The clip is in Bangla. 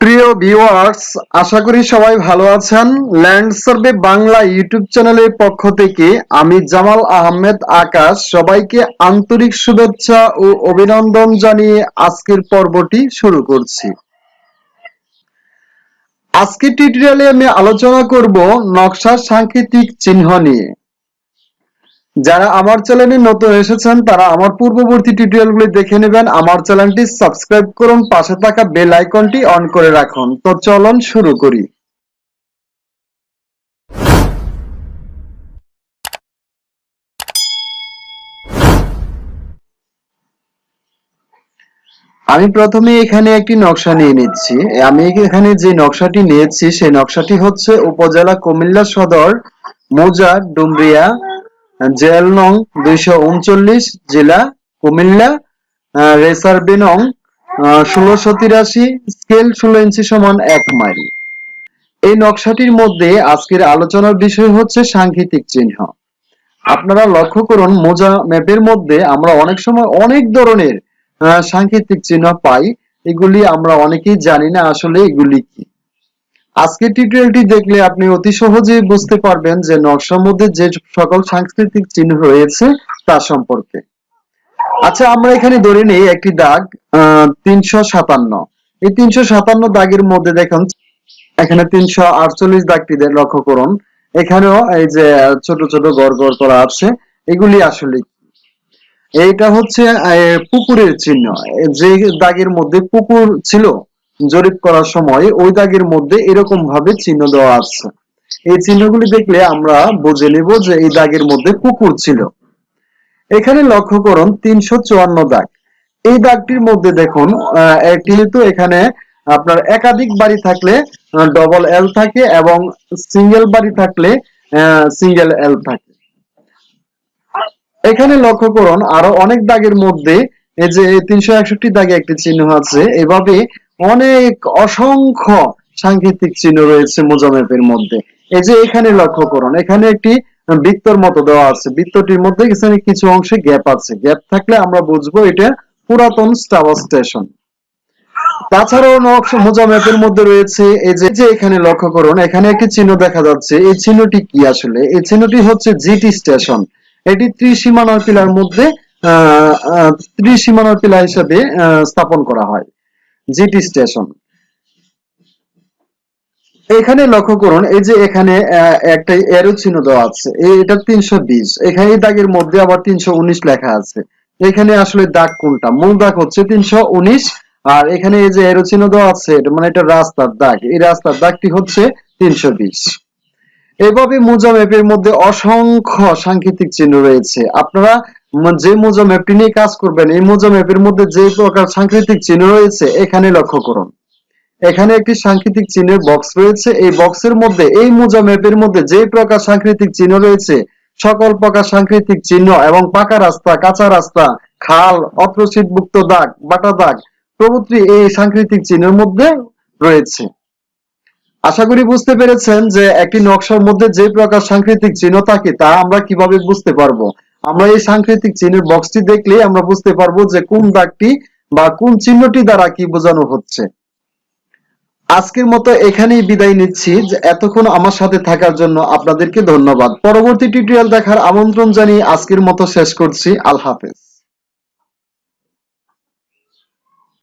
প্রিয় ভিউয়ার্স আশা করি সবাই ভালো আছেন। ল্যান্ড সার্ভে বাংলা ইউটিউব চ্যানেলের পক্ষ থেকে আমি জামাল আহমেদ আকাশ। সবাইকে আন্তরিক শুভেচ্ছা ও অভিনন্দন জানিয়ে আজকের পর্বটি শুরু করছি। আজকের টিউটোরিয়ালে আমি আলোচনা করব নকশার সাংকেতিক চিহ্ন নিয়ে। যারা আমার চ্যানেলে নতুন এসেছেন, তারা আমার পূর্ববর্তী টিউটোরিয়ালগুলি দেখে নেবেন। আমার চ্যানেলটি সাবস্ক্রাইব করুন, পাশে থাকা বেল আইকনটি অন করে রাখুন। তো চলুন শুরু করি। আমি প্রথমে এখানে একটি নকশা নিয়ে নিচ্ছি। আমি এখানে যে নকশাটি নিয়েছি, সেই নকশাটি হচ্ছে উপজেলা কুমিল্লা সদর, মৌজা, ডুমরিয়া জেল নং দুইশো উনচল্লিশ জেলা কুমিল্লা আহ, রেসার্ভে নং ষোলোশো তিরাশি স্কেল ষোলো ইঞ্চি সমান এক মাইল। এই নকশাটির মধ্যে আজকের আলোচনার বিষয় হচ্ছে সাংকেতিক চিহ্ন। আপনারা লক্ষ্য করুন মোজা ম্যাপের মধ্যে আমরা অনেক সময় অনেক ধরনের সাংকেতিক চিহ্ন পাই। এগুলি আমরা অনেকেই জানি না আসলে এগুলি কি। আজকের টিউটোরিয়ালটি দেখলে আপনি অতি সহজেই বুঝতে পারবেন যে নকশার মধ্যে যে সকল সাংস্কৃতিক চিহ্ন রয়েছে তা সম্পর্কে। আচ্ছা আমরা এখানে ধরে নিই একটি দাগ তিনশো সাতান্ন। এই তিনশো সাতান্ন দাগের মধ্যে দেখুন, এখানে তিনশো আটচল্লিশ দাগটি লক্ষ্য করুন। এখানেও এই যে, ছোট ছোট গড় গড় করা আছে, এগুলি আসলে এইটা হচ্ছে পুকুরের চিহ্ন। যে দাগের মধ্যে পুকুর ছিল জরিপ করার সময় ওই দাগের মধ্যে এরকম ভাবে চিহ্ন দেওয়া আছে। এই চিহ্নগুলি দেখলে আমরা বুঝে নিব যে এই দাগের মধ্যে পুকুর ছিল। এখানে লক্ষ্য করুন তিনশো চুয়ান্ন দাগ। এই দাগটির মধ্যে দেখুন আহ, একটি তো এখানে আপনার একাধিক বাড়ি থাকলে ডবল এল থাকে এবং সিঙ্গেল বাড়ি থাকলে সিঙ্গেল এল থাকে। এখানে লক্ষ্য করুন আরও অনেক দাগের মধ্যে এই যে তিনশো একষট্টি দাগে একটি চিহ্ন আছে এভাবে অনেক অসংখ্য সাংকেতিক চিহ্ন রয়েছে মোজামেপের মধ্যে। এই যে এখানে লক্ষ্য করুন এখানে একটি বৃত্তর মতো দেওয়া আছে। বৃত্তটির মধ্যে কিছু অংশে গ্যাপ আছে। গ্যাপ থাকলে আমরা বুঝব এটা পুরাতন স্টাওয়ার স্টেশন। তাছাড়াও নকশা মোজা ম্যাপের মধ্যে রয়েছে এই যে যে এখানে লক্ষ্য করুন এখানে একটি চিহ্ন দেখা যাচ্ছে। এই চিহ্নটি কি আসলে? এই চিহ্নটি হচ্ছে জিটি স্টেশন। এটি ত্রিসীমানার পিলার মধ্যে আহ, ত্রিসীমানার পিলা হিসেবে স্থাপন করা হয়। GT station. এখানে লক্ষ্য করুন, এই যে এখানে একটা এরো চিহ্ন দেওয়া আছে এটা তিনশো বিশ, এখানে দাগের মধ্যে আবার তিনশো উনিশ লেখা আছে। এখানে আসলে দাগ কোনটা? মূল দাগ হচ্ছে তিনশো উনিশ, আর এখানে এই যে এরো চিহ্ন দেওয়া আছে মানে এটা রাস্তার দাগ, এই রাস্তার দাগটি হচ্ছে তিনশো বিশ। এভাবে মোজা ম্যাপের মধ্যে অসংখ্য সাংকেতিক চিহ্ন রয়েছে। আপনারা যে মোজা ম্যাপটি নিয়ে কাজ করবেন, এই মোজা ম্যাপের মধ্যে যে প্রকার সাংকেতিক চিহ্ন রয়েছে, এখানে লক্ষ্য করুন। এখানে একটি সাংকেতিক চিহ্নের বক্স রয়েছে। এই বক্সের মধ্যে, এই মোজা ম্যাপের মধ্যে যে প্রকার সাংকেতিক চিহ্ন রয়েছে, সকল প্রকার সাংকেতিক চিহ্ন এবং পাকা রাস্তা, কাঁচা রাস্তা, খাল অপ্রসিদ্ধমুক্ত দাগ, বাটা দাগ, প্রভৃতি এই সাংকেতিক চিহ্নের মধ্যে রয়েছে। আশা করি বুঝতে পেরেছেন যে একটি নকশার মধ্যে যে প্রকার সাংকেতিক চিহ্ন থাকে, তা আমরা কীভাবে বুঝতে পারব? আমরা এই সাংকেতিক চিহ্নের বক্সটি দেখলে আমরা বুঝতে পারব যে কোন দাগটি বা কোন চিহ্নটি দ্বারা কি বোঝানো হচ্ছে। আজকের মতো এখানেই বিদায় নিচ্ছি। যে এতক্ষণ আমার সাথে থাকার জন্য আপনাদেরকে ধন্যবাদ। পরবর্তী টিউটোরিয়াল দেখার আমন্ত্রণ জানিয়ে আজকের মতো শেষ করছি। আল্লাহ হাফেজ।